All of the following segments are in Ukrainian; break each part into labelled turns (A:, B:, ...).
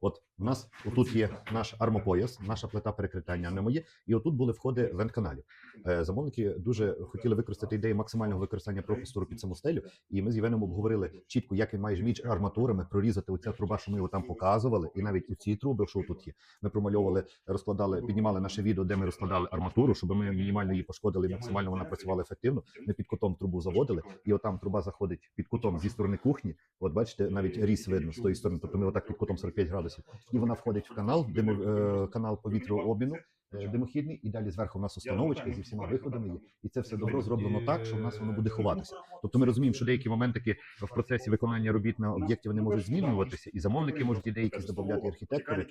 A: От у нас отут є наш армопояс, наша плита перекриття не моє, і отут були входи вентканалів. Е, Замовники дуже хотіли використати ідею максимального використання пропустуру під саму стелю. І ми з Євеном обговорили чітко, як він має між арматурами прорізати оця труба, що ми його там показували, і навіть у ці труби, що тут є. Ми промальовували, розкладали, піднімали наше відео, де ми розкладали арматуру, щоб ми мінімально її пошкодили, максимально вона працювала ефективно. Ми під кутом трубу заводили, і отам труба заходить під кутом зі сторони кухні. От бачите, навіть різ видно з тої сторони. Тобто ми отак під кутом 45 градусів. І вона входить в канал, димо, е, канал повітряобміну. е, Димохідний, і далі зверху у нас установочка зі всіма виходами є, і це все добро зроблено так, що в нас воно буде ховатися. Тобто ми розуміємо, що деякі моменти в процесі виконання робіт на об'єкті вони можуть змінюватися, і замовники можуть ідеї якісь додати, і архітектори,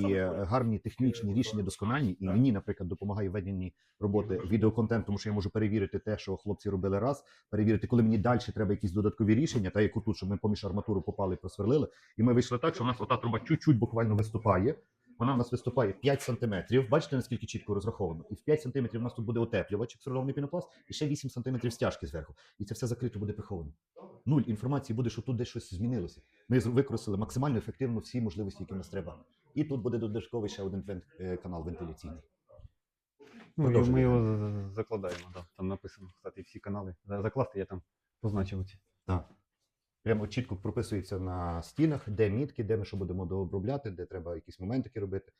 A: і е, гарні технічні рішення доскональні. І мені, наприклад, допомагає в веденні роботи відеоконтент, тому що я можу перевірити те, що хлопці робили раз, перевірити, коли мені далі треба якісь додаткові рішення, та як тут, щоб ми поміж арматуру попали і просверлили. І ми вийшли так, що у нас ота труба чуть-чуть буквально виступає. Вона в нас виступає 5 сантиметрів. Бачите, наскільки чітко розраховано? І в 5 сантиметрів у нас тут буде утеплювач, екструдований пінопласт, і ще 8 сантиметрів стяжки зверху. І це все закрито буде приховано. Нуль інформації буде, що тут десь щось змінилося. Ми використали максимально ефективно всі можливості, які в нас треба. І тут буде додатковий ще один вент, е, канал вентиляційний.
B: Ми,
A: Продовжуй,
B: ми його закладаємо, да. там написано, кстати, всі канали. Закласти я там позначив ці.
A: Так. Прямо чітко прописується на стінах, де мітки, де ми що будемо дообробляти, де треба якісь моментики робити.